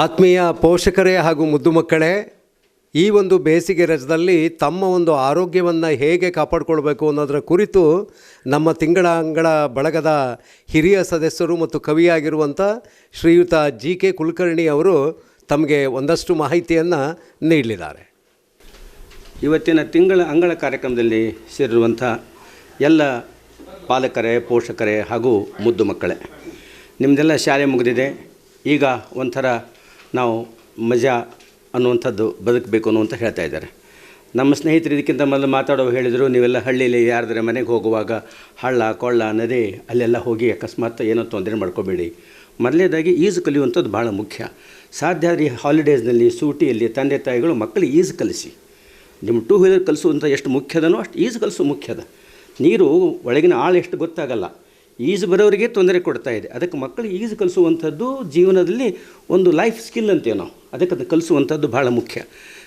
ಆತ್ಮೀಯ ಪೋಷಕರೇ ಹಾಗೂ ಮುದ್ದು ಮಕ್ಕಳೇ, ಈ ಒಂದು ಬೇಸಿಗೆ ರಜದಲ್ಲಿ ತಮ್ಮ ಒಂದು ಆರೋಗ್ಯವನ್ನು ಹೇಗೆ ಕಾಪಾಡಿಕೊಳ್ಬೇಕು ಅನ್ನೋದರ ಕುರಿತು ನಮ್ಮ ತಿಂಗಳ ಅಂಗಳ ಬಳಗದ ಹಿರಿಯ ಸದಸ್ಯರು ಮತ್ತು ಕವಿಯಾಗಿರುವಂಥ ಶ್ರೀಯುತ ಜಿ ಕೆ ಕುಲಕರ್ಣಿ ಅವರು ತಮಗೆ ಒಂದಷ್ಟು ಮಾಹಿತಿಯನ್ನು ನೀಡಲಿದ್ದಾರೆ. ಇವತ್ತಿನ ತಿಂಗಳ ಅಂಗಳ ಕಾರ್ಯಕ್ರಮದಲ್ಲಿ ಸೇರಿರುವಂಥ ಎಲ್ಲ ಪಾಲಕರೇ, ಪೋಷಕರೇ ಹಾಗೂ ಮುದ್ದು ಮಕ್ಕಳೇ ನಿಮ್ಮದೆಲ್ಲ ಶಾಲೆ ಮುಗಿದಿದೆ. ಈಗ ಒಂಥರ ನಾವು ಮಜಾ ಅನ್ನುವಂಥದ್ದು ಬದುಕಬೇಕು ಅನ್ನುವಂಥ ಹೇಳ್ತಾ ಇದ್ದಾರೆ. ನಮ್ಮ ಸ್ನೇಹಿತರು ಇದಕ್ಕಿಂತ ಮೊದಲು ಮಾತಾಡೋ ಹೇಳಿದರು, ನೀವೆಲ್ಲ ಹಳ್ಳಿಯಲ್ಲಿ ಯಾರ್ದಾರ ಮನೆಗೆ ಹೋಗುವಾಗ ಹಳ್ಳ, ಕೊಳ್ಳ, ನದಿ ಅಲ್ಲೆಲ್ಲ ಹೋಗಿ ಅಕಸ್ಮಾತ್ ಏನೋ ತೊಂದರೆ ಮಾಡ್ಕೋಬೇಡಿ. ಮೊದಲನೇದಾಗಿ ಈಜು ಕಲಿಯುವಂಥದ್ದು ಭಾಳ ಮುಖ್ಯ. ಸಾಧ್ಯ ಆದರೆ ಹಾಲಿಡೇಸ್ನಲ್ಲಿ, ಸೂಟಿಯಲ್ಲಿ, ತಂದೆ, ತಾಯಿಗಳು ಮಕ್ಕಳು ಈಜು ಕಲಿಸಿ. ನಿಮ್ಮ ಟೂ ವೀಲರ್ ಕಲಿಸುವಂಥ ಎಷ್ಟು ಮುಖ್ಯದನೋ ಅಷ್ಟು ಈಜು ಕಲಿಸು ಮುಖ್ಯದ. ನೀರು ಒಳಗಿನ ಆಳು ಎಷ್ಟು ಗೊತ್ತಾಗಲ್ಲ. ಈಜು ಬರೋರಿಗೆ ತೊಂದರೆ ಕೊಡ್ತಾ ಇದೆ. ಅದಕ್ಕೆ ಮಕ್ಕಳಿಗೆ ಈಜು ಕಲಿಸುವಂಥದ್ದು ಜೀವನದಲ್ಲಿ ಒಂದು ಲೈಫ್ ಸ್ಕಿಲ್ ಅಂತೇವೆ ನಾವು. ಅದಕ್ಕೆ ಅದು ಕಲಿಸುವಂಥದ್ದು ಭಾಳ ಮುಖ್ಯ.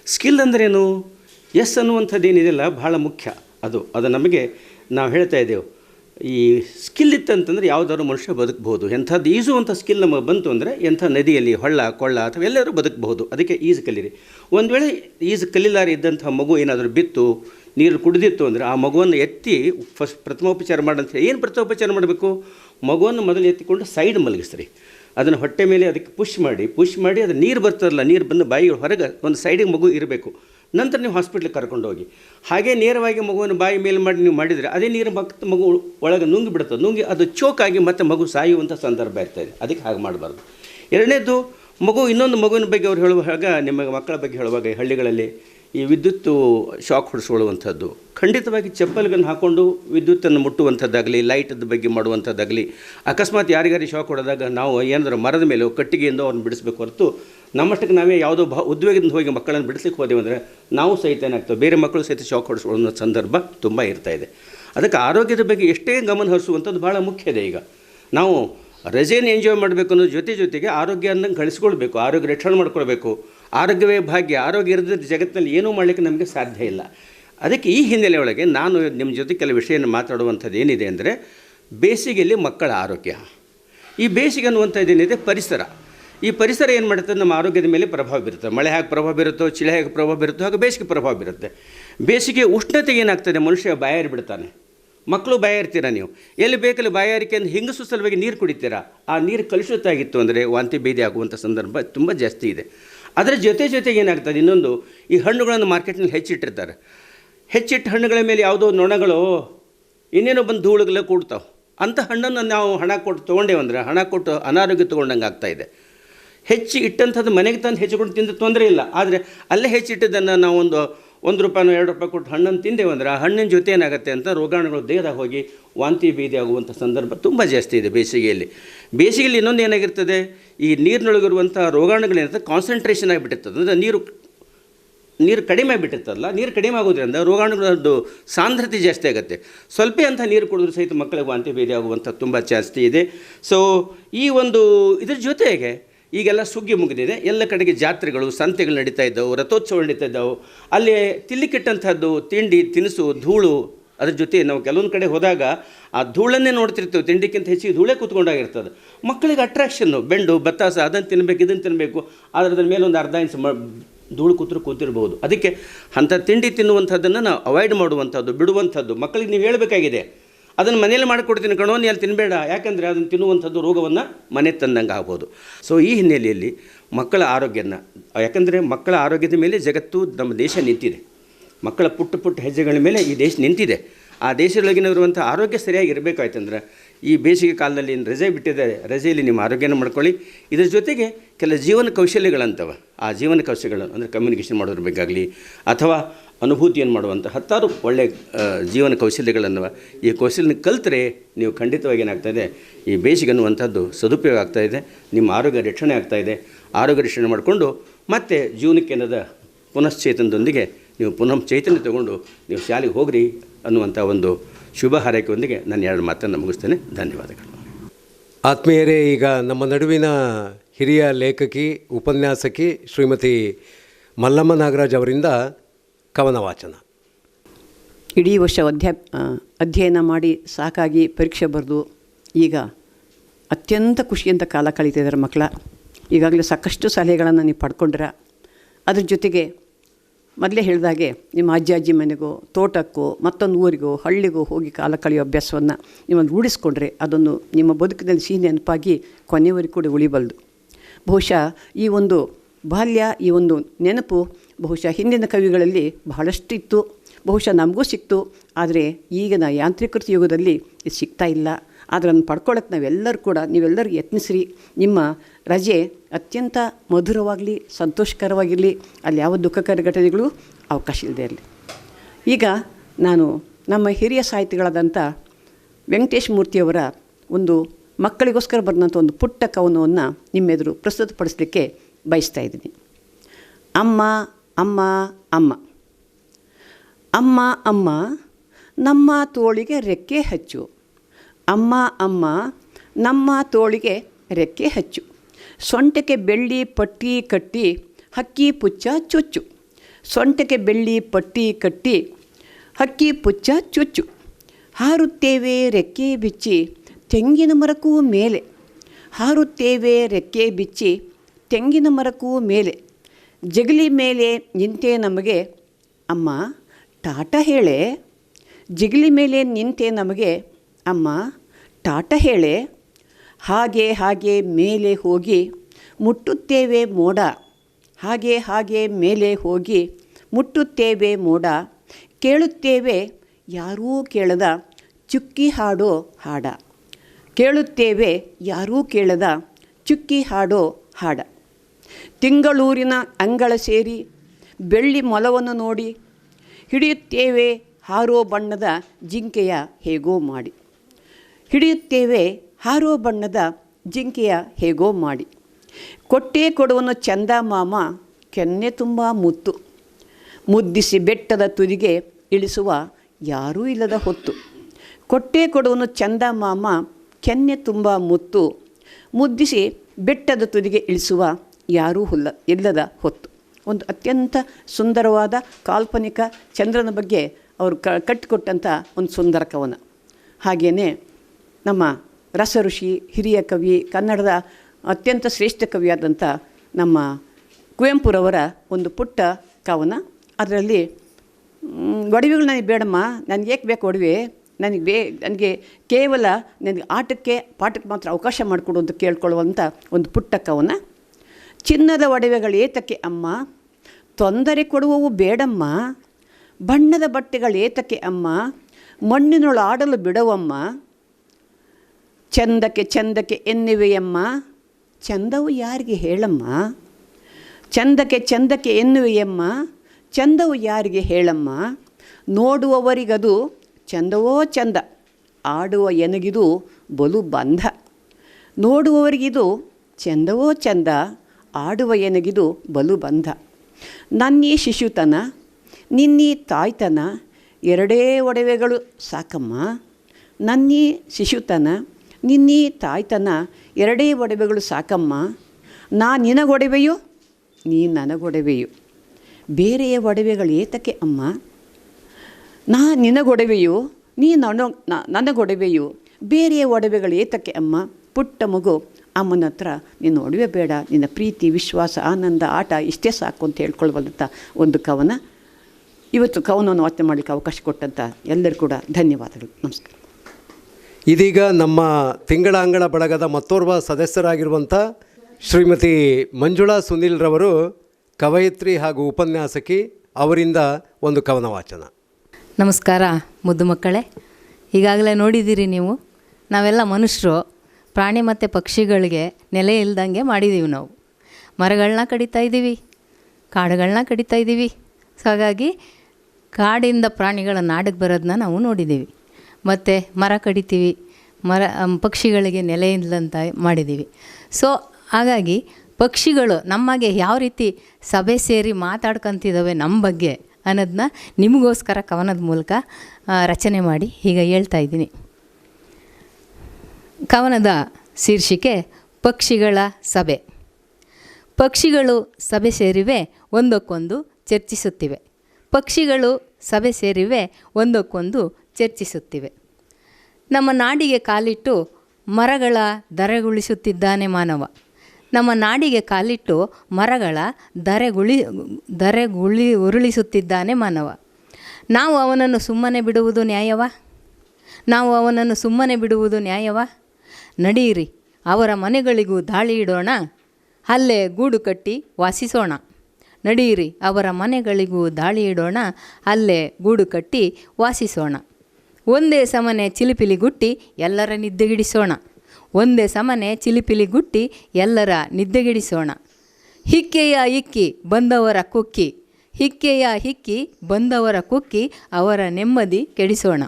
ಸ್ಕಿಲ್ ಅಂದ್ರೇನು? ಎಸ್ ಅನ್ನುವಂಥದ್ದು ಏನಿದೆಯಲ್ಲ ಭಾಳ ಮುಖ್ಯ. ಅದು ಅದು ನಮಗೆ ನಾವು ಹೇಳ್ತಾ ಇದ್ದೇವೆ. ಈ ಸ್ಕಿಲ್ ಇತ್ತಂತಂದರೆ ಯಾವುದಾದ್ರು ಮನುಷ್ಯ ಬದುಕಬಹುದು. ಎಂಥದ್ದು ಈಜುವಂಥ ಸ್ಕಿಲ್ ನಮಗೆ ಬಂತು ಅಂದರೆ ಎಂಥ ನದಿಯಲ್ಲಿ ಹೊಳ್ಳ, ಕೊಳ್ಳ ಅಥವಾ ಎಲ್ಲರೂ ಬದುಕಬಹುದು. ಅದಕ್ಕೆ ಈಜು ಕಲೀರಿ. ಒಂದು ವೇಳೆ ಈಜು ಕಲೀಲಾರ ಇದ್ದಂಥ ಮಗು ಏನಾದರೂ ಬಿತ್ತು ನೀರು ಕುಡಿದಿತ್ತು ಅಂದರೆ ಆ ಮಗುವನ್ನು ಎತ್ತಿ ಫಸ್ಟ್ ಪ್ರಥಮೋಪಚಾರ ಮಾಡಂತ ಹೇಳಿ. ಏನು ಪ್ರಥಮೋಪಚಾರ ಮಾಡಬೇಕು? ಮಗುವನ್ನು ಮೊದಲು ಎತ್ತಿಕೊಂಡು ಸೈಡ್ ಮಲಗಿಸ್ರಿ. ಅದನ್ನು ಹೊಟ್ಟೆ ಮೇಲೆ ಅದಕ್ಕೆ ಪುಷ್ ಮಾಡಿ ಪುಷ್ ಮಾಡಿ ಅದು ನೀರು ಬರ್ತದಲ್ಲ, ನೀರು ಬಂದು ಬಾಯಿ ಹೊರಗೆ ಒಂದು ಸೈಡಿಗೆ ಮಗು ಇರಬೇಕು. ನಂತರ ನೀವು ಹಾಸ್ಪಿಟ್ಲಿಗೆ ಕರ್ಕೊಂಡು ಹೋಗಿ. ಹಾಗೆ ನೇರವಾಗಿ ಮಗುವನ್ನು ಬಾಯಿ ಮೇಲೆ ಮಾಡಿ ನೀವು ಮಾಡಿದರೆ ಅದೇ ನೀರು ಮತ್ತೆ ಮಗು ಒಳಗೆ ನುಂಗಿ ಬಿಡ್ತದೆ ನುಂಗಿ ಅದು ಚೋಕಾಗಿ ಮತ್ತೆ ಮಗು ಸಾಯುವಂಥ ಸಂದರ್ಭ ಇರ್ತದೆ ಅದಕ್ಕೆ ಹಾಗೆ ಮಾಡಬಾರ್ದು. ಎರಡನೇದು, ಮಗು ಇನ್ನೊಂದು ಮಗುವಿನ ಬಗ್ಗೆ ಅವ್ರು ಹೇಳುವಾಗ ನಿಮಗೆ ಮಕ್ಕಳ ಬಗ್ಗೆ ಹೇಳುವಾಗ ಹಳ್ಳಿಗಳಲ್ಲಿ ಈ ವಿದ್ಯುತ್ತು ಶಾಕ್ ಹೊಡಿಸ್ಕೊಳ್ಳುವಂಥದ್ದು. ಖಂಡಿತವಾಗಿ ಚಪ್ಪಲ್ಗಳನ್ನು ಹಾಕ್ಕೊಂಡು ವಿದ್ಯುತ್ತನ್ನು ಮುಟ್ಟುವಂಥದ್ದಾಗಲಿ ಲೈಟದ ಬಗ್ಗೆ ಮಾಡುವಂಥದ್ದಾಗಲಿ, ಅಕಸ್ಮಾತ್ ಯಾರಿಗಾರಿ ಶಾಕ್ ಹೊಡೆದಾಗ ನಾವು ಏನಾದರೂ ಮರದ ಮೇಲೆ ಕಟ್ಟಿಗೆಯಿಂದ ಅವ್ರನ್ನ ಬಿಡಿಸ್ಬೇಕು ಹೊರತು ನಮ್ಮಷ್ಟಕ್ಕೆ ನಾವೇ ಯಾವುದೋ ಭಾ ಉದ್ವೇಗದಿಂದ ಹೋಗಿ ಮಕ್ಕಳನ್ನು ಬಿಡಿಸ್ಲಿಕ್ಕೆ ಹೋದೆವು ಅಂದರೆ ನಾವು ಸಹಿತ ಏನಾಗ್ತವೆ? ಬೇರೆ ಮಕ್ಕಳು ಸಹಿತ ಶಾಕ್ ಹೊಡಿಸ್ಕೊಳ್ಳೋ ಸಂದರ್ಭ ತುಂಬ ಇರ್ತಾ ಇದೆ. ಅದಕ್ಕೆ ಆರೋಗ್ಯದ ಬಗ್ಗೆ ಎಷ್ಟೇ ಗಮನ ಹರಿಸುವಂಥದ್ದು ಭಾಳ ಮುಖ್ಯ ಇದೆ ಈಗ. ನಾವು ರಜೆಯನ್ನು ಎಂಜಾಯ್ ಮಾಡಬೇಕು ಅನ್ನೋ ಜೊತೆ ಜೊತೆಗೆ ಆರೋಗ್ಯ ಆರೋಗ್ಯವನ್ನು ಗಳಿಸ್ಕೊಳ್ಬೇಕು, ಆರೋಗ್ಯ ರಕ್ಷಣೆ ಮಾಡ್ಕೊಳ್ಬೇಕು. ಆರೋಗ್ಯವೇ ಭಾಗ್ಯ, ಆರೋಗ್ಯ ಇರದಿದ್ದರೆ ಜಗತ್ತಿನಲ್ಲಿ ಏನೂ ಮಾಡಲಿಕ್ಕೆ ನಮಗೆ ಸಾಧ್ಯ ಇಲ್ಲ. ಅದಕ್ಕೆ ಈ ಹಿನ್ನೆಲೆ ಒಳಗೆ ನಾನು ನಿಮ್ಮ ಜೊತೆ ಕೆಲವು ವಿಷಯವನ್ನು ಮಾತಾಡುವಂಥದ್ದು ಏನಿದೆ ಅಂದರೆ, ಬೇಸಿಗೆಯಲ್ಲಿ ಮಕ್ಕಳ ಆರೋಗ್ಯ. ಈ ಬೇಸಿಗೆ ಅನ್ನುವಂಥದ್ದು ಏನಿದೆ ಪರಿಸರ. ಈ ಪರಿಸರ ಏನು ಮಾಡುತ್ತೆ? ನಮ್ಮ ಆರೋಗ್ಯದ ಮೇಲೆ ಪ್ರಭಾವ ಬೀರುತ್ತೆ. ಮಳೆ ಹೇಗೆ ಪ್ರಭಾವ ಬೀರುತ್ತೋ ಚಳಿ ಹೇಗೆ ಪ್ರಭಾವ ಬೀರುತ್ತೋ, ಹಾಗೆ ಬೇಸಿಗೆ ಪ್ರಭಾವ ಬೀರುತ್ತೆ. ಬೇಸಿಗೆ ಉಷ್ಣತೆ ಏನಾಗ್ತದೆ? ಮನುಷ್ಯ ಬಾಯಾರಿ ಬಿಡ್ತಾನೆ. ಮಕ್ಕಳು ಬಾಯಾರ್ತೀರ ನೀವು? ಎಲ್ಲಿ ಬೇಕಲ್ಲಿ ಬಾಯಾರಿಕೆಯನ್ನು ಹಿಂಗಸು ಸಲುವಾಗಿ ನೀರು ಕುಡಿತೀರಾ? ಆ ನೀರು ಕಲುಷಿತ ಆಗಿತ್ತು ಅಂದರೆ ವಾಂತಿ ಭೇದಿ ಆಗುವಂಥ ಸಂದರ್ಭ ತುಂಬ ಜಾಸ್ತಿ ಇದೆ. ಅದರ ಜೊತೆ ಜೊತೆಗೆ ಏನಾಗ್ತದೆ? ಇನ್ನೊಂದು, ಈ ಹಣ್ಣುಗಳನ್ನು ಮಾರ್ಕೆಟ್ನಲ್ಲಿ ಹೆಚ್ಚಿಟ್ಟಿರ್ತಾರೆ. ಹೆಚ್ಚಿಟ್ಟ ಹಣ್ಣುಗಳ ಮೇಲೆ ಯಾವುದೋ ನೊಣಗಳು, ಇನ್ನೇನೋ ಬಂದು ಧೂಳುಗಳ ಕೂಡ್ತಾವೆ. ಅಂಥ ಹಣ್ಣನ್ನು ನಾವು ಹಣ ಕೊಟ್ಟು ತೊಗೊಂಡೇವಂದ್ರೆ ಹಣ ಕೊಟ್ಟು ಅನಾರೋಗ್ಯ ತೊಗೊಂಡಂಗೆ ಆಗ್ತಾಯಿದೆ ಹೆಚ್ಚಿ ಇಟ್ಟಂಥದ್ದು ಮನೆಗೆ ತಂದು ಹೆಚ್ಚಿಕೊಂಡು ತಿಂದು ತೊಂದರೆ ಇಲ್ಲ. ಆದರೆ ಅಲ್ಲೇ ಹೆಚ್ಚಿಟ್ಟಿದ್ದನ್ನು ನಾವು ಒಂದು ರೂಪಾಯಿನೋ ಎರಡು ರೂಪಾಯಿ ಕೊಟ್ಟು ಹಣ್ಣನ್ನು ತಿಂದೇವು ಅಂದ್ರೆ, ಆ ಹಣ್ಣಿನ ಜೊತೆ ಏನಾಗುತ್ತೆ ಅಂತ ರೋಗಾಣುಗಳು ದೇಹದಾಗ ಹೋಗಿ ವಾಂತಿ, ಬೀದಿ ಆಗುವಂಥ ಸಂದರ್ಭ ತುಂಬ ಜಾಸ್ತಿ ಇದೆ ಬೇಸಿಗೆಯಲ್ಲಿ. ಬೇಸಿಗೆಯಲ್ಲಿ ಇನ್ನೊಂದು ಏನಾಗಿರ್ತದೆ? ಈ ನೀರಿನೊಳಗಿರುವಂಥ ರೋಗಾಣುಗಳೇನಿರ್ತದೆ ಕಾನ್ಸಂಟ್ರೇಷನ್ ಆಗಿಬಿಟ್ಟಿರ್ತದೆ. ಅಂದರೆ ನೀರು ನೀರು ಕಡಿಮೆ ಆಗಿಬಿಟ್ಟಿರ್ತಲ್ಲ ನೀರು ಕಡಿಮೆ ಆಗೋದ್ರಿಂದ ರೋಗಾಣುಗಳದ್ದು ಸಾಂದ್ರತೆ ಜಾಸ್ತಿ ಆಗುತ್ತೆ. ಸ್ವಲ್ಪ ಅಂತ ನೀರು ಕುಡಿದ್ರೂ ಸಹಿತ ಮಕ್ಕಳಿಗೆ ವಾಂತಿ ಭೇದಿ ಆಗುವಂಥ ತುಂಬ ಜಾಸ್ತಿ ಇದೆ. ಸೊ ಈ ಒಂದು ಇದ್ರ ಜೊತೆಗೆ ಈಗೆಲ್ಲ ಸುಗ್ಗಿ ಮುಗಿದಿದೆ. ಎಲ್ಲ ಕಡೆಗೆ ಜಾತ್ರೆಗಳು, ಸಂತೆಗಳು ನಡೀತಾ ಇದ್ದವು ರಥೋತ್ಸವ ನಡೀತಾ ಇದ್ದವು. ಅಲ್ಲಿ ತಿಲ್ಲಿಕೆಟ್ಟಂಥದ್ದು ತಿಂಡಿ, ತಿನಿಸು, ಧೂಳು, ಅದ್ರ ಜೊತೆ ನಾವು ಕೆಲವೊಂದು ಕಡೆ ಹೋದಾಗ ಆ ಧೂಳನ್ನೇ ನೋಡ್ತಿರ್ತೀವಿ, ತಿಂಡಿಕ್ಕಿಂತ ಹೆಚ್ಚಿಗೆ ಧೂಳೇ ಕೂತ್ಕೊಂಡಾಗಿರ್ತದೆ. ಮಕ್ಕಳಿಗೆ ಅಟ್ರಾಕ್ಷನ್ನು ಬೆಂಡು, ಬತ್ತಾಸ, ಅದನ್ನು ತಿನ್ನಬೇಕು ಇದನ್ನು ತಿನ್ನಬೇಕು ಆದರೆ ಮೇಲೆ ಒಂದು ಅರ್ಧ ಇಂಚ್ ಧೂಳು ಕೂತ್ರು ಕೂತಿರ್ಬೋದು. ಅದಕ್ಕೆ ಅಂಥ ತಿಂಡಿ ತಿನ್ನುವಂಥದ್ದನ್ನು ನಾವು ಅವಾಯ್ಡ್ ಮಾಡುವಂಥದ್ದು, ಬಿಡುವಂಥದ್ದು, ಮಕ್ಕಳಿಗೆ ನೀವು ಹೇಳಬೇಕಾಗಿದೆ. ಅದನ್ನು ಮನೇಲಿ ಮಾಡಿಕೊಡ್ತೀನಿ ಕಣೋ, ನೀ ಅಲ್ಲಿ ತಿನ್ನಬೇಡ ಯಾಕಂದರೆ ಅದನ್ನು ತಿನ್ನುವಂಥದ್ದು ರೋಗವನ್ನು ಮನೆ ತಂದಂಗೆ ಆಗ್ಬೋದು. ಸೊ ಈ ಹಿನ್ನೆಲೆಯಲ್ಲಿ ಮಕ್ಕಳ ಆರೋಗ್ಯನ, ಯಾಕಂದರೆ ಮಕ್ಕಳ ಆರೋಗ್ಯದ ಮೇಲೆ ಜಗತ್ತು ನಮ್ಮ ದೇಶ ನಿಂತಿದೆ. ಮಕ್ಕಳ ಪುಟ್ಟ ಪುಟ್ಟ ಹೆಜ್ಜೆಗಳ ಮೇಲೆ ಈ ದೇಶ ನಿಂತಿದೆ. ಆ ದೇಶದೊಳಗಿನವಿರುವಂಥ ಆರೋಗ್ಯ ಸರಿಯಾಗಿ ಇರಬೇಕಾಯ್ತಂದ್ರೆ ಈ ಬೇಸಿಗೆ ಕಾಲದಲ್ಲಿ ಏನು ರಜೆ ಬಿಟ್ಟಿದ್ದಾರೆ, ರಜೆಯಲ್ಲಿ ನಿಮ್ಮ ಆರೋಗ್ಯನ ಮಾಡ್ಕೊಳ್ಳಿ. ಇದರ ಜೊತೆಗೆ ಕೆಲ ಜೀವನ ಕೌಶಲ್ಯಗಳಂತವ, ಆ ಜೀವನ ಕೌಶಲ್ಯಗಳು ಅಂದರೆ ಕಮ್ಯುನಿಕೇಷನ್ ಮಾಡೋದ್ರ ಬೇಕಾಗಲಿ ಅಥವಾ ಅನುಭೂತಿಯನ್ನು ಮಾಡುವಂಥ ಹತ್ತಾರು ಒಳ್ಳೆಯ ಜೀವನ ಕೌಶಲ್ಯಗಳನ್ನವ ಈ ಕೌಶಲ್ಯ ಕಲ್ತರೆ ನೀವು ಖಂಡಿತವಾಗಿ ಏನಾಗ್ತಾಯಿದೆ, ಈ ಬೇಸಿಗೆ ಅನ್ನುವಂಥದ್ದು ಸದುಪಯೋಗ ಆಗ್ತಾಯಿದೆ, ನಿಮ್ಮ ಆರೋಗ್ಯ ರಕ್ಷಣೆ ಆಗ್ತಾಯಿದೆ. ಆರೋಗ್ಯ ರಕ್ಷಣೆ ಮಾಡಿಕೊಂಡು ಮತ್ತೆ ಜೀವನಕ್ಕೆ ಏನದ ಪುನಶ್ಚೇತನದೊಂದಿಗೆ ನೀವು ಪುನಃ ಚೈತನ್ಯ ತಗೊಂಡು ನೀವು ಶಾಲೆಗೆ ಹೋಗ್ರಿ ಅನ್ನುವಂಥ ಒಂದು ಶುಭ ಹಾರೈಕೆಯೊಂದಿಗೆ ನಾನು ಎರಡು ಮಾತನ್ನು ಮುಗಿಸ್ತೇನೆ. ಧನ್ಯವಾದಗಳು. ಆತ್ಮೀಯರೇ ಈಗ ನಮ್ಮ ನಡುವಿನ ಹಿರಿಯ ಲೇಖಕಿ ಉಪನ್ಯಾಸಕಿ ಶ್ರೀಮತಿ ಮಲ್ಲಮ್ಮ ನಾಗರಾಜ್ ಅವರಿಂದ ಕವನ ವಾಚನ ಇಡೀ ವರ್ಷ ಅಧ್ಯಾ ಅಧ್ಯಯನ ಮಾಡಿ ಸಾಕಾಗಿ ಪರೀಕ್ಷೆ ಬರೆದು ಈಗ ಅತ್ಯಂತ ಖುಷಿಯಂತ ಕಾಲ ಕಳೀತಿದ್ದಾರೆ ಮಕ್ಕಳ. ಈಗಾಗಲೇ ಸಾಕಷ್ಟು ಸಲಹೆಗಳನ್ನು ನೀವು ಪಡ್ಕೊಂಡ್ರ. ಅದ್ರ ಜೊತೆಗೆ ಮೊದಲೇ ಹೇಳಿದಾಗೆ ನಿಮ್ಮ ಅಜ್ಜ ಅಜ್ಜಿ ಮನೆಗೋ, ತೋಟಕ್ಕೋ, ಮತ್ತೊಂದು ಊರಿಗೋ, ಹಳ್ಳಿಗೋ ಹೋಗಿ ಕಾಲ ಕಳೆಯೋ ಅಭ್ಯಾಸವನ್ನು ನೀವು ರೂಢಿಸ್ಕೊಂಡ್ರೆ ಅದನ್ನು ನಿಮ್ಮ ಬದುಕಿನಲ್ಲಿ ಸಿಹಿ ನೆನಪಾಗಿ ಕೊನೆಯವರೆಗೂ ಕೂಡ ಉಳಿಬಲ್ದು. ಬಹುಶಃ ಈ ಒಂದು ಬಾಲ್ಯ, ಈ ಒಂದು ನೆನಪು ಬಹುಶಃ ಹಿಂದಿನ ಕವಿಗಳಲ್ಲಿ ಬಹಳಷ್ಟು ಇತ್ತು ಬಹುಶಃ ನಮಗೂ ಸಿಕ್ತು. ಆದರೆ ಈಗಿನ ಯಾಂತ್ರೀಕೃತ ಯುಗದಲ್ಲಿ ಇದು ಸಿಗ್ತಾ ಇಲ್ಲ. ಅದನ್ನು ಪಡ್ಕೊಳ್ಳೋಕೆ ನಾವೆಲ್ಲರೂ ಕೂಡ ನೀವೆಲ್ಲರೂ ಯತ್ನಿಸ್ರಿ. ನಿಮ್ಮ ರಜೆ ಅತ್ಯಂತ ಮಧುರವಾಗಲಿ, ಸಂತೋಷಕರವಾಗಿರಲಿ, ಅಲ್ಲಿ ಯಾವ ದುಃಖಕರ ಘಟನೆಗಳು ಅವಕಾಶ ಇಲ್ಲದೆ ಇರಲಿ. ಈಗ ನಾನು ನಮ್ಮ ಹಿರಿಯ ಸಾಹಿತಿಗಳಾದಂಥ ವೆಂಕಟೇಶ್ ಮೂರ್ತಿಯವರ ಒಂದು ಮಕ್ಕಳಿಗೋಸ್ಕರ ಬರೆದಂಥ ಒಂದು ಪುಟ್ಟ ಕವನವನ್ನು ನಿಮ್ಮೆದುರು ಪ್ರಸ್ತುತಪಡಿಸಲಿಕ್ಕೆ ಬಯಸ್ತಾ ಇದ್ದೀನಿ. ಅಮ್ಮ ಅಮ್ಮ ಅಮ್ಮ. ಅಮ್ಮ ಅಮ್ಮ, ನಮ್ಮ ತೋಳಿಗೆ ರೆಕ್ಕೆ ಹಚ್ಚು. ಅಮ್ಮ ಅಮ್ಮ, ನಮ್ಮ ತೋಳಿಗೆ ರೆಕ್ಕೆ ಹಚ್ಚು. ಸೊಂಟಕ್ಕೆ ಬೆಳ್ಳಿ ಪಟ್ಟಿ ಕಟ್ಟಿ ಹಕ್ಕಿ ಪುಚ್ಚ ಚುಚ್ಚು. ಸೊಂಟಕ್ಕೆ ಬೆಳ್ಳಿ ಪಟ್ಟಿ ಕಟ್ಟಿ ಹಕ್ಕಿ ಪುಚ್ಚ ಚುಚ್ಚು. ಹಾರುತ್ತೇವೆ ರೆಕ್ಕೆ ಬಿಚ್ಚಿ ತೆಂಗಿನ ಮರಕ್ಕೂ ಮೇಲೆ. ಹಾರುತ್ತೇವೆ ರೆಕ್ಕೆ ಬಿಚ್ಚಿ ತೆಂಗಿನ ಮರಕ್ಕೂ ಮೇಲೆ. ಜಗಲಿ ಮೇಲೆ ನಿಂತೆ ನಮಗೆ, ಅಮ್ಮ, ಟಾಟ ಹೇಳೆ. ಜಗಲಿ ಮೇಲೆ ನಿಂತೆ ನಮಗೆ, ಅಮ್ಮ ಟಾಟ ಹೇಳೆ, ಹಾಗೆ ಹಾಗೆ ಮೇಲೆ ಹೋಗಿ, ಮುಟ್ಟುತ್ತೇವೆ ಮೋಡ. ಹಾಗೆ ಹಾಗೆ ಮೇಲೆ ಹೋಗಿ, ಮುಟ್ಟುತ್ತೇವೆ ಮೋಡ. ಕೇಳುತ್ತೇವೆ, ಯಾರೂ ಕೇಳದ ಚುಕ್ಕಿ ಹಾಡೋ ಹಾಡ. ಕೇಳುತ್ತೇವೆ, ಯಾರೂ ಕೇಳದ ಚುಕ್ಕಿ ಹಾಡೋ ಹಾಡ. ತಿಂಗಳೂರಿನ ಅಂಗಳ ಸೇರಿ ಬೆಳ್ಳಿ ಮೊಲವನ್ನು ನೋಡಿ, ಹಿಡಿಯುತ್ತೇವೆ ಹಾರೋ ಬಣ್ಣದ ಜಿಂಕೆಯ ಹೇಗೋ ಮಾಡಿ. ಹಿಡಿಯುತ್ತೇವೆ ಹಾರೋ ಬಣ್ಣದ ಜಿಂಕೆಯ ಹೇಗೋ ಮಾಡಿ. ಕೊಟ್ಟೇ ಕೊಡುವನು ಚಂದ ಮಾಮ, ಕೆನ್ನೆ ತುಂಬ ಮುತ್ತು. ಮುದ್ದಿಸಿ ಬೆಟ್ಟದ ತುದಿಗೆ ಇಳಿಸುವ ಯಾರೂ ಇಲ್ಲದ ಹೊತ್ತು. ಕೊಟ್ಟೇ ಕೊಡುವನು ಚಂದ ಮಾಮ, ಕೆನ್ನೆ ತುಂಬ ಮುತ್ತು. ಮುದ್ದಿಸಿ ಬೆಟ್ಟದ ತುದಿಗೆ ಇಳಿಸುವ ಯಾರೂ ಹುಲ್ಲ, ಇಲ್ಲದ ಹೊತ್ತು. ಒಂದು ಅತ್ಯಂತ ಸುಂದರವಾದ ಕಾಲ್ಪನಿಕ ಚಂದ್ರನ ಬಗ್ಗೆ ಅವರು ಕ ಕಟ್ಟಿಕೊಟ್ಟಂಥ ಒಂದು ಸುಂದರ ಕವನ. ಹಾಗೆಯೇ ನಮ್ಮ ರಸಋಷಿ ಹಿರಿಯ ಕವಿ, ಕನ್ನಡದ ಅತ್ಯಂತ ಶ್ರೇಷ್ಠ ಕವಿಯಾದಂಥ ನಮ್ಮ ಕುವೆಂಪುರವರ ಒಂದು ಪುಟ್ಟ ಕವನ ಅದರಲ್ಲಿ ಒಡವೆಗಳು ನನಗೆ ಬೇಡಮ್ಮ, ನನಗೆ ಏಕೆ ಬೇಕು ಒಡವೆ? ನನಗೆ ಬೇ, ನನಗೆ ಕೇವಲ ನನಗೆ ಆಟಕ್ಕೆ, ಪಾಠಕ್ಕೆ ಮಾತ್ರ ಅವಕಾಶ ಮಾಡಿಕೊಡು ಅಂತ ಕೇಳ್ಕೊಳ್ಳುವಂಥ ಒಂದು ಪುಟ್ಟ ಕವನ ಚಿನ್ನದ ಒಡವೆಗಳು ಏತಕ್ಕೆ ಅಮ್ಮ? ತೊಂದರೆ ಕೊಡುವವು ಬೇಡಮ್ಮ. ಬಣ್ಣದ ಬಟ್ಟೆಗಳು ಏತಕ್ಕೆ ಅಮ್ಮ? ಮಣ್ಣಿನೊಳು ಆಡಲು ಬಿಡವಮ್ಮ. ಚಂದಕ್ಕೆ ಚಂದಕ್ಕೆ ಎನ್ನುವೆಯಮ್ಮ ಚಂದವು ಯಾರಿಗೆ ಹೇಳಮ್ಮ? ಚಂದಕ್ಕೆ ಚಂದಕ್ಕೆ ಎನ್ನುವೆಯಮ್ಮ ಚಂದವು ಯಾರಿಗೆ ಹೇಳಮ್ಮ? ನೋಡುವವರಿಗದು ಚಂದವೋ ಚಂದ, ಆಡುವ ಎನಗಿದು ಬಲು ಬಂಧ. ನೋಡುವವರಿಗಿದು ಚಂದವೋ ಚಂದ, ಆಡುವ ಎನಗಿದು ಬಲು ಬಂಧ. ನನ್ನೀ ಶಿಶುತನ, ನಿನ್ನೀ ತಾಯ್ತನ, ಎರಡೇ ಒಡವೆಗಳು ಸಾಕಮ್ಮ. ನನ್ನೀ ಶಿಶುತನ ನಿನ್ನೀ ತಾಯ್ತನ ಎರಡೇ ಒಡವೆಗಳು ಸಾಕಮ್ಮ. ನಾ ನಿನಗೊಡವೆಯೋ ನೀ ನನಗೊಡವೆಯು ಬೇರೆಯ ಒಡವೆಗಳು ಏತಕ್ಕೆ ಅಮ್ಮ? ನಾ ನಿನಗೊಡವೆಯು ನೀ ನನ್ನ ನನಗೊಡವೆಯು ಬೇರೆಯ ಒಡವೆಗಳು ಏತಕ್ಕೆ ಅಮ್ಮ? ಪುಟ್ಟ ಮಗು, ಅಮ್ಮನ ಹತ್ರ ನಿನ್ನ ಒಡವೆ ಬೇಡ ನಿನ್ನ ಪ್ರೀತಿ, ವಿಶ್ವಾಸ, ಆನಂದ, ಆಟ ಇಷ್ಟೇ ಸಾಕು ಅಂತ ಹೇಳ್ಕೊಳ್ಬಲ್ಲಂಥ ಒಂದು ಕವನ. ಇವತ್ತು ಕವನವನ್ನು ವಾಚನೆ ಮಾಡಲಿಕ್ಕೆ ಅವಕಾಶ ಕೊಟ್ಟಂಥ ಎಲ್ಲರೂ ಕೂಡ ಧನ್ಯವಾದಗಳು. ನಮಸ್ಕಾರ. ಇದೀಗ ನಮ್ಮ ತಿಂಗಳ ಅಂಗಳ ಬಳಗದ ಮತ್ತೋರ್ವ ಸದಸ್ಯರಾಗಿರುವಂಥ ಶ್ರೀಮತಿ ಮಂಜುಳಾ ಸುನೀಲ್ರವರು ಕವಯಿತ್ರಿ ಹಾಗೂ ಉಪನ್ಯಾಸಕಿ ಅವರಿಂದ ಒಂದು ಕವನ ವಾಚನ ನಮಸ್ಕಾರ ಮುದ್ದು ಮಕ್ಕಳೇ. ಈಗಾಗಲೇ ನೋಡಿದ್ದೀರಿ ನೀವು, ನಾವೆಲ್ಲ ಮನುಷ್ಯರು, ಪ್ರಾಣಿ ಮತ್ತು ಪಕ್ಷಿಗಳಿಗೆ ನೆಲೆ ಇಲ್ದಂಗೆ ಮಾಡಿದ್ದೀವಿ ನಾವು. ಮರಗಳನ್ನ ಕಡಿತಾ ಇದ್ದೀವಿ ಕಾಡುಗಳನ್ನ ಕಡಿತಾ ಇದ್ದೀವಿ. ಹಾಗಾಗಿ ಕಾಡಿಂದ ಪ್ರಾಣಿಗಳ ನಾಡಿಗೆ ಬರೋದನ್ನ ನಾವು ನೋಡಿದ್ದೀವಿ. ಮತ್ತು ಮರ ಕಡಿತೀವಿ. ಮರ ಪಕ್ಷಿಗಳಿಗೆ ನೆಲೆ ಇಲ್ಲದಂತ ಮಾಡಿದ್ದೀವಿ ಸೊ ಹಾಗಾಗಿ ಪಕ್ಷಿಗಳು ನಮಗೆ ಯಾವ ರೀತಿ ಸಭೆ ಸೇರಿ ಮಾತಾಡ್ಕೊತಿದ್ದಾವೆ ನಮ್ಮ ಬಗ್ಗೆ ಅನ್ನೋದನ್ನ ನಿಮಗೋಸ್ಕರ ಕವನದ ಮೂಲಕ ರಚನೆ ಮಾಡಿ ಈಗ ಹೇಳ್ತಾ ಇದ್ದೀನಿ. ಕವನದ ಶೀರ್ಷಿಕೆ ಪಕ್ಷಿಗಳ ಸಭೆ. ಪಕ್ಷಿಗಳು ಸಭೆ ಸೇರಿವೆ, ಒಂದಕ್ಕೊಂದು ಚರ್ಚಿಸುತ್ತಿವೆ. ಪಕ್ಷಿಗಳು ಸಭೆ ಸೇರಿವೆ, ಒಂದಕ್ಕೊಂದು ಚರ್ಚಿಸುತ್ತಿವೆ. ನಮ್ಮ ನಾಡಿಗೆ ಕಾಲಿಟ್ಟು ಮರಗಳ ದರೆಗುಳಿಸುತ್ತಿದ್ದಾನೆ ಮಾನವ. ನಮ್ಮ ನಾಡಿಗೆ ಕಾಲಿಟ್ಟು ಮರಗಳ ದರೆಗುಳಿ ದರೆಗುಳಿ ಉರುಳಿಸುತ್ತಿದ್ದಾನೆ ಮಾನವ. ನಾವು ಅವನನ್ನು ಸುಮ್ಮನೆ ಬಿಡುವುದು ನ್ಯಾಯವ? ನಾವು ಅವನನ್ನು ಸುಮ್ಮನೆ ಬಿಡುವುದು ನ್ಯಾಯವ? ನಡೆಯಿರಿ ಅವರ ಮನೆಗಳಿಗೂ ದಾಳಿ ಇಡೋಣ, ಅಲ್ಲೇ ಗೂಡು ಕಟ್ಟಿ ವಾಸಿಸೋಣ. ನಡೆಯಿರಿ ಅವರ ಮನೆಗಳಿಗೂ ದಾಳಿ ಇಡೋಣ, ಅಲ್ಲೇ ಗೂಡು ಕಟ್ಟಿ ವಾಸಿಸೋಣ. ಒಂದೇ ಸಮನೆ ಚಿಲಿಪಿಲಿ ಗುಟ್ಟಿ ಎಲ್ಲರ ನಿದ್ದೆಗಿಡಿಸೋಣ. ಒಂದೇ ಸಮನೆ ಚಿಲಿಪಿಲಿ ಗುಟ್ಟಿ ಎಲ್ಲರ ನಿದ್ದೆಗಿಡಿಸೋಣ. ಹಿಕ್ಕೆಯ ಇಕ್ಕಿ ಬಂದವರ ಕುಕ್ಕಿ. ಹಿಕ್ಕೆಯ ಹಿಕ್ಕಿ ಬಂದವರ ಕುಕ್ಕಿ ಅವರ ನೆಮ್ಮದಿ ಕೆಡಿಸೋಣ.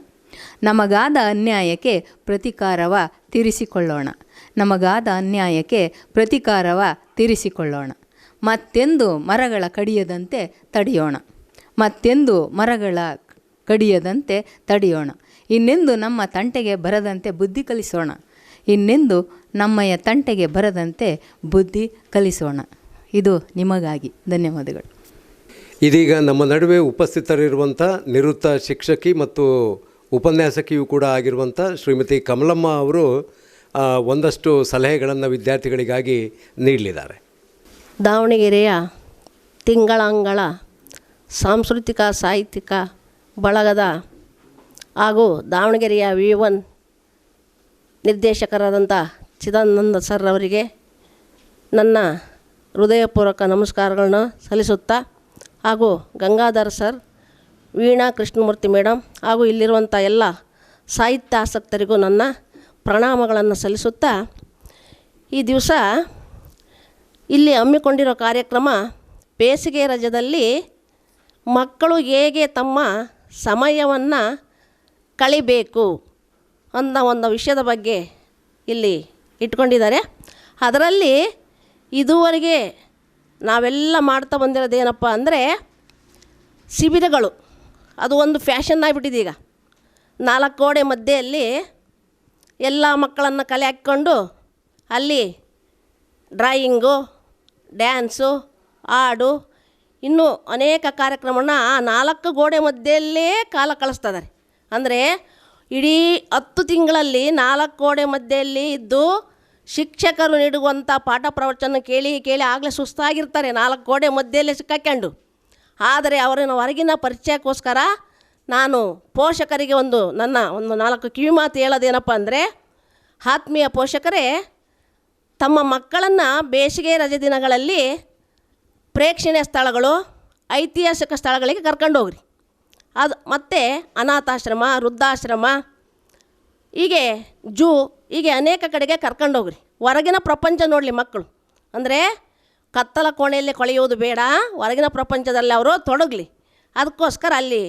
ನಮಗಾದ ಅನ್ಯಾಯಕ್ಕೆ ಪ್ರತಿಕಾರವ ತೀರಿಸಿಕೊಳ್ಳೋಣ. ನಮಗಾದ ಅನ್ಯಾಯಕ್ಕೆ ಪ್ರತಿಕಾರವ ತೀರಿಸಿಕೊಳ್ಳೋಣ. ಮತ್ತೆಂದು ಮರಗಳ ಕಡಿಯದಂತೆ ತಡೆಯೋಣ. ಮತ್ತೆಂದು ಮರಗಳ ಕಡಿಯದಂತೆ ತಡೆಯೋಣ. ಇನ್ನೆಂದು ನಮ್ಮ ತಂಟೆಗೆ ಬರದಂತೆ ಬುದ್ಧಿ ಕಲಿಸೋಣ. ಇನ್ನೆಂದು ನಮ್ಮಯ ತಂಟೆಗೆ ಬರದಂತೆ ಬುದ್ಧಿ ಕಲಿಸೋಣ. ಇದು ನಿಮಗಾಗಿ. ಧನ್ಯವಾದಗಳು. ಇದೀಗ ನಮ್ಮ ನಡುವೆ ಉಪಸ್ಥಿತರಿರುವಂಥ ನಿವೃತ್ತ ಶಿಕ್ಷಕಿ ಮತ್ತು ಉಪನ್ಯಾಸಕಿಯೂ ಕೂಡ ಆಗಿರುವಂಥ ಶ್ರೀಮತಿ ಕಮಲಮ್ಮ ಅವರು ಒಂದಷ್ಟು ಸಲಹೆಗಳನ್ನು ವಿದ್ಯಾರ್ಥಿಗಳಿಗಾಗಿ ನೀಡಲಿದ್ದಾರೆ. ದಾವಣಗೆರೆಯ ತಿಂಗಳಾಂಗಳ ಸಾಂಸ್ಕೃತಿಕ ಸಾಹಿತ್ಯಿಕ ಬಳಗದ ಹಾಗೂ ದಾವಣಗೆರೆಯ ವಿ ಒನ್ ನಿರ್ದೇಶಕರಾದಂಥ ಚಿದಾನಂದ ಸರ್ ಅವರಿಗೆ ನನ್ನ ಹೃದಯಪೂರ್ವಕ ನಮಸ್ಕಾರಗಳನ್ನು ಸಲ್ಲಿಸುತ್ತಾ ಹಾಗೂ ಗಂಗಾಧರ್ ಸರ್, ವೀಣಾ ಕೃಷ್ಣಮೂರ್ತಿ ಮೇಡಮ್ ಹಾಗೂ ಇಲ್ಲಿರುವಂಥ ಎಲ್ಲ ಸಾಹಿತ್ಯ ಆಸಕ್ತರಿಗೂ ನನ್ನ ಪ್ರಣಾಮಗಳನ್ನು ಸಲ್ಲಿಸುತ್ತಾ ಈ ದಿವಸ ಇಲ್ಲಿ ಹಮ್ಮಿಕೊಂಡಿರೋ ಕಾರ್ಯಕ್ರಮ ಬೇಸಿಗೆ ರಜದಲ್ಲಿ ಮಕ್ಕಳು ಹೇಗೆ ತಮ್ಮ ಸಮಯವನ್ನು ಕಳಿಬೇಕು ಅನ್ನೋ ಒಂದು ವಿಷಯದ ಬಗ್ಗೆ ಇಲ್ಲಿ ಇಟ್ಕೊಂಡಿದ್ದಾರೆ. ಅದರಲ್ಲಿ ಇದುವರೆಗೆ ನಾವೆಲ್ಲ ಮಾಡ್ತಾ ಬಂದಿರೋದೇನಪ್ಪ ಅಂದರೆ ಶಿಬಿರಗಳು. ಅದು ಒಂದು ಫ್ಯಾಷನ್ ಆಗಿಬಿಟ್ಟಿದೆ ಈಗ. ನಾಲ್ಕು ಗೋಡೆ ಮಧ್ಯೆಯಲ್ಲಿ ಎಲ್ಲ ಮಕ್ಕಳನ್ನು ಕಲೆ ಹಾಕ್ಕೊಂಡು ಅಲ್ಲಿ ಡ್ರಾಯಿಂಗು, ಡ್ಯಾನ್ಸು, ಹಾಡು, ಇನ್ನೂ ಅನೇಕ ಕಾರ್ಯಕ್ರಮನ ಆ ನಾಲ್ಕು ಗೋಡೆ ಮಧ್ಯೆಯಲ್ಲೇ ಕಾಲ ಕಳಿಸ್ತಿದ್ದಾರೆ ಅಂದರೆ ಇಡೀ ಹತ್ತು ತಿಂಗಳಲ್ಲಿ ನಾಲ್ಕು ಕೋಡೆ ಮಧ್ಯೆಯಲ್ಲಿ ಇದ್ದು ಶಿಕ್ಷಕರು ನೀಡುವಂಥ ಪಾಠ ಪ್ರವಚನ ಕೇಳಿ ಕೇಳಿ ಆಗಲೇ ಸುಸ್ತಾಗಿರ್ತಾರೆ, ನಾಲ್ಕು ಕೋಡೆ ಮಧ್ಯೆಯಲ್ಲೇ ಸಿಕ್ಕಾಕೊಂಡು ಆದರೆ ಅವರನ್ನು ಹೊರಗಿನ ಪರಿಚಯಕ್ಕೋಸ್ಕರ ನಾನು ಪೋಷಕರಿಗೆ ಒಂದು ನನ್ನ ಒಂದು ನಾಲ್ಕು ಕಿವಿ ಮಾತು ಹೇಳೋದೇನಪ್ಪ ಅಂದರೆ, ಆತ್ಮೀಯ ಪೋಷಕರೇ, ತಮ್ಮ ಮಕ್ಕಳನ್ನು ಬೇಸಿಗೆ ರಜೆ ದಿನಗಳಲ್ಲಿ ಪ್ರೇಕ್ಷಣೀಯ ಸ್ಥಳಗಳು, ಐತಿಹಾಸಿಕ ಸ್ಥಳಗಳಿಗೆ ಕರ್ಕೊಂಡು ಹೋಗ್ರಿ ಅದು ಮತ್ತು ಅನಾಥಾಶ್ರಮ, ವೃದ್ಧಾಶ್ರಮ. ಹೀಗೆ ಜೂ, ಹೀಗೆ ಅನೇಕ ಕಡೆಗೆ ಕರ್ಕೊಂಡು ಹೋಗ್ರಿ. ಹೊರಗಿನ ಪ್ರಪಂಚ ನೋಡಲಿ ಮಕ್ಕಳು. ಅಂದರೆ ಕತ್ತಲ ಕೋಣೆಯಲ್ಲಿ ಕೊಳೆಯುವುದು ಬೇಡ, ಹೊರಗಿನ ಪ್ರಪಂಚದಲ್ಲಿ ಅವರು ತೊಡಗಲಿ. ಅದಕ್ಕೋಸ್ಕರ ಅಲ್ಲಿ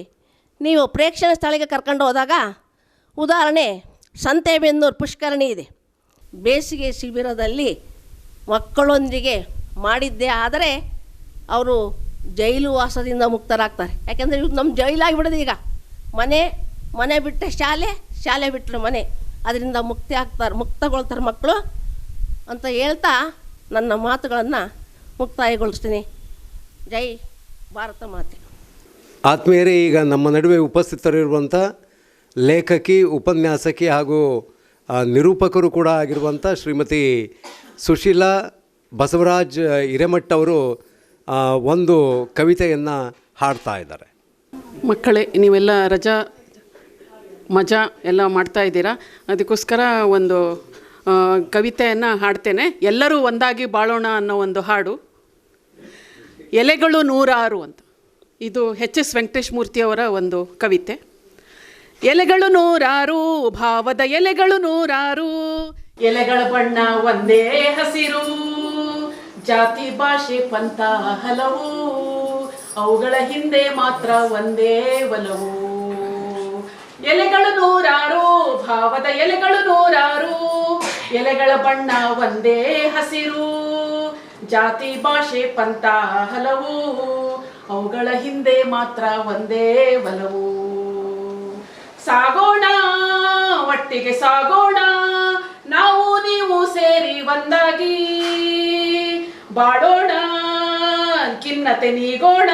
ನೀವು ಪ್ರೇಕ್ಷಣೀಯ ಸ್ಥಳಕ್ಕೆ ಕರ್ಕೊಂಡು ಹೋದಾಗ ಉದಾಹರಣೆ ಸಂತೆಬೆನ್ನೂರು ಪುಷ್ಕರಣಿ ಇದೆ. ಬೇಸಿಗೆ ಶಿಬಿರದಲ್ಲಿ ಮಕ್ಕಳೊಂದಿಗೆ ಮಾಡಿದ್ದೇ, ಆದರೆ ಅವರು ಜೈಲು ವಾಸದಿಂದ ಮುಕ್ತರಾಗ್ತಾರೆ. ಯಾಕೆಂದರೆ ಇವ್ರು ನಮ್ಮ ಜೈಲಾಗಿಬಿಡೋದು ಈಗ. ಮನೆ ಮನೆ ಬಿಟ್ಟರೆ ಶಾಲೆ ಶಾಲೆ ಬಿಟ್ಟರೆ ಮನೆ. ಅದರಿಂದ ಮುಕ್ತಿ ಆಗ್ತಾರೆ, ಮುಕ್ತಗೊಳ್ತಾರೆ ಮಕ್ಕಳು. ಅಂತ ಹೇಳ್ತಾ ನನ್ನ ಮಾತುಗಳನ್ನು ಮುಕ್ತಾಯಗೊಳಿಸ್ತೀನಿ. ಜೈ ಭಾರತ ಮಾತೆ. ಆತ್ಮೀಯರೇ, ಈಗ ನಮ್ಮ ನಡುವೆ ಉಪಸ್ಥಿತರಿರುವಂಥ ಲೇಖಕಿ, ಉಪನ್ಯಾಸಕಿ ಹಾಗೂ ನಿರೂಪಕರು ಕೂಡ ಆಗಿರುವಂಥ ಶ್ರೀಮತಿ ಸುಶೀಲಾ ಬಸವರಾಜ್ ಹಿರೇಮಠ್ ಅವರು ಒಂದು ಕವಿತೆಯನ್ನು ಹಾಡ್ತಾ ಇದ್ದಾರೆ. ಮಕ್ಕಳೇ, ನೀವೆಲ್ಲ ರಜಾ, ಮಜಾ ಎಲ್ಲ ಮಾಡ್ತಾ ಇದ್ದೀರಾ? ಅದಕ್ಕೋಸ್ಕರ ಒಂದು ಕವಿತೆಯನ್ನು ಹಾಡ್ತೇನೆ. ಎಲ್ಲರೂ ಒಂದಾಗಿ ಬಾಳೋಣ ಅನ್ನೋ ಒಂದು ಹಾಡು. ಎಲೆಗಳು ನೂರಾರು ಅಂತ. ಇದು ಹೆಚ್ ಎಸ್ ವೆಂಕಟೇಶ್ ಮೂರ್ತಿಯವರ ಒಂದು ಕವಿತೆ. ಎಲೆಗಳು ನೂರಾರು, ಭಾವದ ಎಲೆಗಳು ನೂರಾರು. ಎಲೆಗಳ ಬಣ್ಣ ಒಂದೇ ಹಸಿರು. ಜಾತಿ ಭಾಷೆ ಪಂಥ ಹಲವು. ಅವುಗಳ ಹಿಂದೆ ಮಾತ್ರ ಒಂದೇ ಒಲವು. ಎಲೆಗಳು ನೂರಾರು, ಭಾವದ ಎಲೆಗಳು ನೂರಾರು. ಎಲೆಗಳ ಬಣ್ಣ ಒಂದೇ ಹಸಿರು. ಜಾತಿ ಭಾಷೆ ಪಂಥ ಹಲವು. ಅವುಗಳ ಹಿಂದೆ ಮಾತ್ರ ಒಂದೇ ಒಲವು. ಸಾಗೋಣ, ಒಟ್ಟಿಗೆ ಸಾಗೋಣ. ನಾವು ನೀವು ಸೇರಿ ಒಂದಾಗಿ. ಬಾಡೋಣ ಖಿನ್ನತೆ ನೀಗೋಣ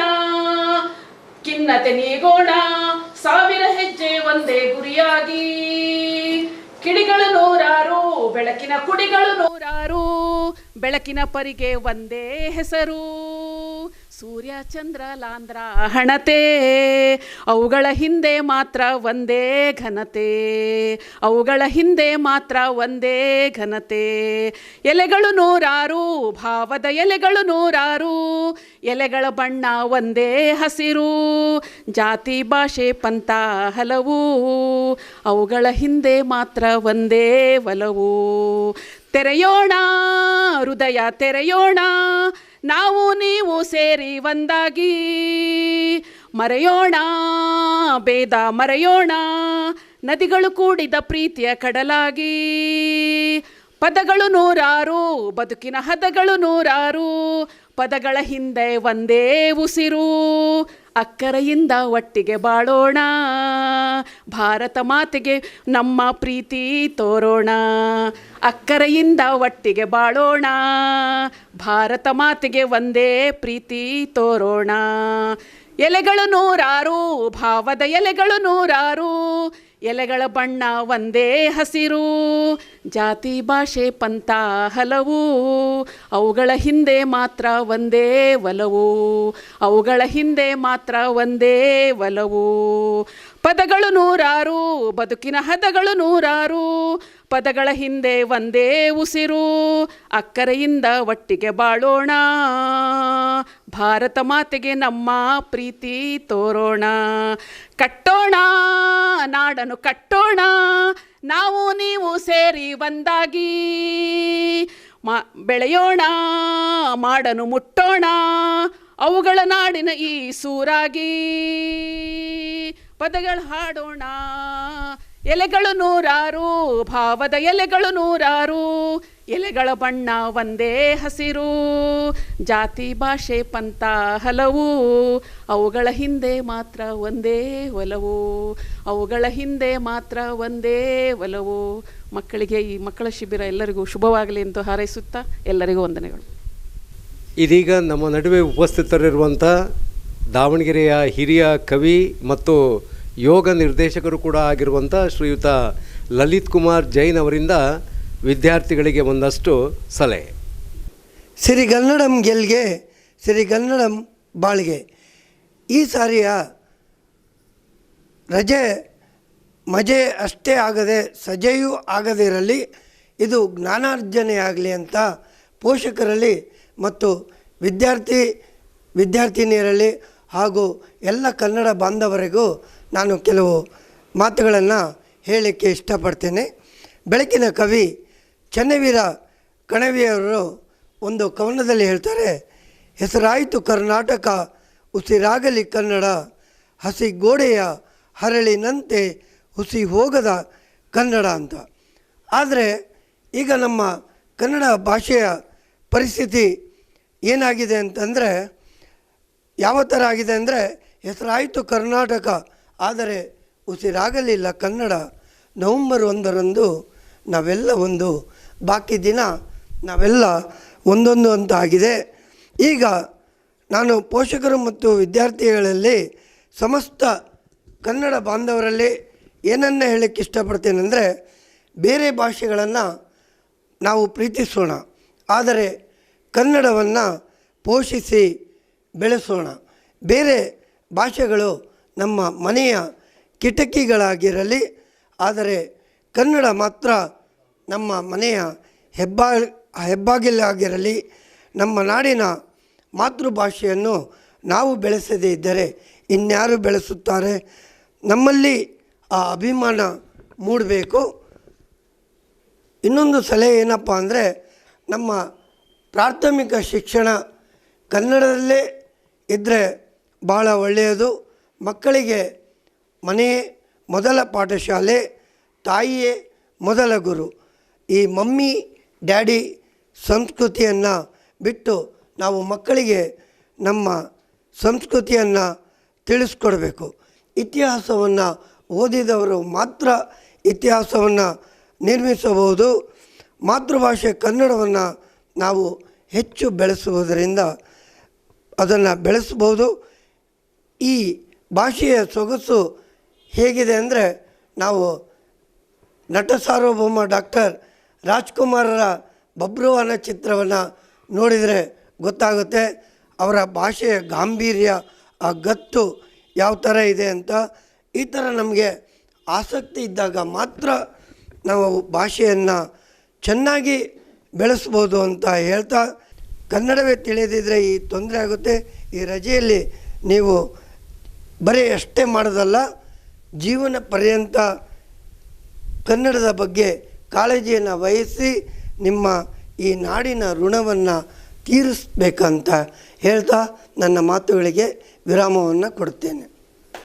ಖಿನ್ನತೆ ನೀಗೋಣ, ಸಾವಿರ ಹೆಜ್ಜೆ ಒಂದೇ ಗುರಿಯಾಗಿ. ಕಿಡಿಗಳು ನೂರಾರು, ಬೆಳಕಿನ ಕುಡಿಗಳು ನೂರಾರು, ಬೆಳಕಿನ ಪರಿಗೆ ಒಂದೇ ಹೆಸರು. ಸೂರ್ಯ ಚಂದ್ರ ಲಾಂದ್ರ ಹಣತೆ. ಅವುಗಳ ಹಿಂದೆ ಮಾತ್ರ ಒಂದೇ ಘನತೆ. ಅವುಗಳ ಹಿಂದೆ ಮಾತ್ರ ಒಂದೇ ಘನತೆ. ಎಲೆಗಳು ನೂರಾರು, ಭಾವದ ಎಲೆಗಳು ನೂರಾರು. ಎಲೆಗಳ ಬಣ್ಣ ಒಂದೇ ಹಸಿರು. ಜಾತಿ, ಭಾಷೆ, ಪಂಥ ಹಲವು. ಅವುಗಳ ಹಿಂದೆ ಮಾತ್ರ ಒಂದೇ ಒಲವು. ತೆರೆಯೋಣ, ಹೃದಯ ತೆರೆಯೋಣ. ನಾವು ನೀವು ಸೇರಿ ಒಂದಾಗಿ. ಮರೆಯೋಣ, ಭೇದ ಮರೆಯೋಣ, ನದಿಗಳು ಕೂಡಿದ ಪ್ರೀತಿಯ ಕಡಲಾಗಿ. ಪದಗಳು ನೂರಾರು, ಬದುಕಿನ ಹದಗಳು ನೂರಾರು, ಪದಗಳ ಹಿಂದೆ ಒಂದೇ ಉಸಿರು. ಅಕ್ಕರೆಯಿಂದ ಒಟ್ಟಿಗೆ ಬಾಳೋಣ. ಭಾರತ ಮಾತೆಗೆ ನಮ್ಮ ಪ್ರೀತಿ ತೋರೋಣ. ಅಕ್ಕರೆಯಿಂದ ಒಟ್ಟಿಗೆ ಬಾಳೋಣ. ಭಾರತ ಮಾತೆಗೆ ಒಂದೇ ಪ್ರೀತಿ ತೋರೋಣ. ಎಲೆಗಳು ನೂರಾರು, ಭಾವದ ಎಲೆಗಳು ನೂರಾರು. ಎಲೆಗಳ ಬಣ್ಣ ಒಂದೇ ಹಸಿರು, ಜಾತಿ ಭಾಷೆ ಪಂಥ ಹಲವು, ಅವುಗಳ ಹಿಂದೆ ಮಾತ್ರ ಒಂದೇ ಒಲವು, ಅವುಗಳ ಹಿಂದೆ ಮಾತ್ರ ಒಂದೇ ಒಲವು. ಪದಗಳು ನೂರಾರು, ಬದುಕಿನ ಹದಗಳು ನೂರಾರು ಪದಗಳ ಹಿಂದೆ ಒಂದೇ ಉಸಿರು, ಅಕ್ಕರೆಯಿಂದ ಒಟ್ಟಿಗೆ ಬಾಳೋಣ. ಭಾರತ ಮಾತೆಗೆ ನಮ್ಮ ಪ್ರೀತಿ ತೋರೋಣ. ಕಟ್ಟೋಣ ನಾಡನು ಕಟ್ಟೋಣ. ನಾವು ನೀವು ಸೇರಿ ಒಂದಾಗಿ. ಮಾ, ಬೆಳೆಯೋಣ ಮಾಡನು ಮುಟ್ಟೋಣ. ಅವುಗಳ ನಾಡಿನ ಈ ಸೂರಾಗಿ. ಪದಗಳು ಹಾಡೋಣ. ಎಲೆಗಳು ನೂರಾರು, ಭಾವದ ಎಲೆಗಳು ನೂರಾರು, ಎಲೆಗಳ ಬಣ್ಣ ಒಂದೇ ಹಸಿರು, ಜಾತಿ, ಭಾಷೆ, ಪಂಥ ಹಲವು, ಅವುಗಳ ಹಿಂದೆ ಮಾತ್ರ ಒಂದೇ ಒಲವು, ಅವುಗಳ ಹಿಂದೆ ಮಾತ್ರ ಒಂದೇ ಒಲವು. ಮಕ್ಕಳಿಗೆ ಈ ಮಕ್ಕಳ ಶಿಬಿರ ಎಲ್ಲರಿಗೂ ಶುಭವಾಗಲಿ ಎಂದು ಹಾರೈಸುತ್ತಾ ಎಲ್ಲರಿಗೂ ವಂದನೆಗಳು. ಇದೀಗ ನಮ್ಮ ನಡುವೆ ಉಪಸ್ಥಿತರಿರುವಂಥ ದಾವಣಗೆರೆಯ ಹಿರಿಯ ಕವಿ ಮತ್ತು ಯೋಗ ನಿರ್ದೇಶಕರು ಕೂಡ ಆಗಿರುವಂಥ ಶ್ರೀಯುತ ಲಲಿತ್ ಕುಮಾರ್ ಜೈನ್ ಅವರಿಂದ ವಿದ್ಯಾರ್ಥಿಗಳಿಗೆ ಒಂದಷ್ಟು ಸಲಹೆ. ಸಿರಿಗನ್ನಡಂ ಗೆಲ್ಗೆ ಸಿರಿಗನ್ನಡಂ ಬಾಳ್ಗೆ. ಈ ಸಾರಿಯ ರಜೆ ಮಜೆ ಅಷ್ಟೇ ಆಗದೆ, ಸಜೆಯೂ ಆಗದೇ ಇರಲಿ, ಇದು ಜ್ಞಾನಾರ್ಜನೆಯಾಗಲಿ ಅಂತ ಪೋಷಕರಲ್ಲಿ ಮತ್ತು ವಿದ್ಯಾರ್ಥಿ, ವಿದ್ಯಾರ್ಥಿನಿಯರಲ್ಲಿ ಹಾಗೂ ಎಲ್ಲ ಕನ್ನಡ ಬಾಂಧವರಿಗೂ ನಾನು ಕೆಲವು ಮಾತುಗಳನ್ನು ಹೇಳಲಿಕ್ಕೆ ಇಷ್ಟಪಡ್ತೇನೆ. ಬೆಳಕಿನ ಕವಿ ಚನ್ನವೀರ ಕಣವಿಯವರು ಒಂದು ಕವನದಲ್ಲಿ ಹೇಳ್ತಾರೆ, ಹೆಸರಾಯಿತು ಕರ್ನಾಟಕ, ಉಸಿರಾಗಲಿ ಕನ್ನಡ, ಹಸಿ ಗೋಡೆಯ ಹರಳಿನಂತೆ ಹುಸಿ ಹೋಗದ ಕನ್ನಡ ಅಂತ. ಆದರೆ ಈಗ ನಮ್ಮ ಕನ್ನಡ ಭಾಷೆಯ ಪರಿಸ್ಥಿತಿ ಏನಾಗಿದೆ ಅಂತಂದರೆ, ಯಾವ ಥರ ಆಗಿದೆ ಅಂದರೆ, ಹೆಸರಾಯಿತು ಕರ್ನಾಟಕ ಆದರೆ ಉಸಿರಾಗಲಿಲ್ಲ ಕನ್ನಡ. ನವಂಬರ್ ಒಂದರಂದು ನಾವೆಲ್ಲ ಒಂದು, ಬಾಕಿ ದಿನ ನಾವೆಲ್ಲ ಒಂದೊಂದು ಅಂತ ಆಗಿದೆ. ಈಗ ನಾನು ಪೋಷಕರು ಮತ್ತು ವಿದ್ಯಾರ್ಥಿಗಳಲ್ಲಿ ಸಮಸ್ತ ಕನ್ನಡ ಬಾಂಧವರಲ್ಲಿ ಏನನ್ನ ಹೇಳಕ್ಕೆ ಇಷ್ಟಪಡ್ತೇನೆಂದರೆ ಬೇರೆ ಭಾಷೆಗಳನ್ನು ನಾವು ಪ್ರೀತಿಸೋಣ, ಆದರೆ ಕನ್ನಡವನ್ನು ಪೋಷಿಸಿ ಬೆಳೆಸೋಣ. ಬೇರೆ ಭಾಷೆಗಳು ನಮ್ಮ ಮನೆಯ ಕಿಟಕಿಗಳಾಗಿರಲಿ, ಆದರೆ ಕನ್ನಡ ಮಾತ್ರ ನಮ್ಮ ಮನೆಯ ಹೆಬ್ಬಾ ಹೆಬ್ಬಾಗಿಲಾಗಿರಲಿ, ನಮ್ಮ ನಾಡಿನ ಮಾತೃಭಾಷೆಯನ್ನು ನಾವು ಬೆಳೆಸದೇ ಇದ್ದರೆ ಇನ್ಯಾರು ಬೆಳೆಸುತ್ತಾರೆ? ನಮ್ಮಲ್ಲಿ ಆ ಅಭಿಮಾನ ಮೂಡಬೇಕು. ಇನ್ನೊಂದು ಸಲಹೆ ಏನಪ್ಪ ಅಂದರೆ, ನಮ್ಮ ಪ್ರಾಥಮಿಕ ಶಿಕ್ಷಣ ಕನ್ನಡದಲ್ಲೇ ಇದ್ದರೆ ಭಾಳ ಒಳ್ಳೆಯದು. ಮಕ್ಕಳಿಗೆ ಮನೆಯೇ ಮೊದಲ ಪಾಠಶಾಲೆ, ತಾಯಿಯೇ ಮೊದಲ ಗುರು. ಈ ಮಮ್ಮಿ, ಡ್ಯಾಡಿ ಸಂಸ್ಕೃತಿಯನ್ನು ಬಿಟ್ಟು ನಾವು ಮಕ್ಕಳಿಗೆ ನಮ್ಮ ಸಂಸ್ಕೃತಿಯನ್ನು ತಿಳಿಸ್ಕೊಡ್ಬೇಕು. ಇತಿಹಾಸವನ್ನು ಓದಿದವರು ಮಾತ್ರ ಇತಿಹಾಸವನ್ನು ನಿರ್ಮಿಸಬಹುದು. ಮಾತೃಭಾಷೆ ಕನ್ನಡವನ್ನು ನಾವು ಹೆಚ್ಚು ಬೆಳೆಸುವುದರಿಂದ ಅದನ್ನು ಬೆಳೆಸಬಹುದು ಈ ಭಾಷೆಯ ಸೊಗಸು ಹೇಗಿದೆ ಅಂದರೆ ನಾವು ನಟ ಸಾರ್ವಭೌಮ ಡಾಕ್ಟರ್ ರಾಜ್ಕುಮಾರರ ಬಬ್ರುವನ ಚಿತ್ರವನ್ನು ನೋಡಿದರೆ ಗೊತ್ತಾಗುತ್ತೆ ಅವರ ಭಾಷೆಯ ಗಾಂಭೀರ್ಯ, ಆ ಗತ್ತು ಯಾವ ಥರ ಇದೆ ಅಂತ. ಈ ಥರ ನಮಗೆ ಆಸಕ್ತಿ ಇದ್ದಾಗ ಮಾತ್ರ ನಾವು ಭಾಷೆಯನ್ನು ಚೆನ್ನಾಗಿ ಬೆಳೆಸ್ಬೋದು ಅಂತ ಹೇಳ್ತಾ ಕನ್ನಡವೇ ತಿಳಿದಿದ್ದರೆ ಈ ತೊಂದರೆ ಆಗುತ್ತೆ. ಈ ರಜೆಯಲ್ಲಿ ನೀವು ಬರೀ ಅಷ್ಟೇ ಮಾಡೋದಲ್ಲ, ಜೀವನ ಪರ್ಯಂತ ಕನ್ನಡದ ಬಗ್ಗೆ ಕಾಳಜಿಯನ್ನು ವಹಿಸಿ ನಿಮ್ಮ ಈ ನಾಡಿನ ಋಣವನ್ನು ತೀರಿಸ್ಬೇಕಂತ ಹೇಳ್ತಾ ನನ್ನ ಮಾತುಗಳಿಗೆ ವಿರಾಮವನ್ನು ಕೊಡ್ತೇನೆ.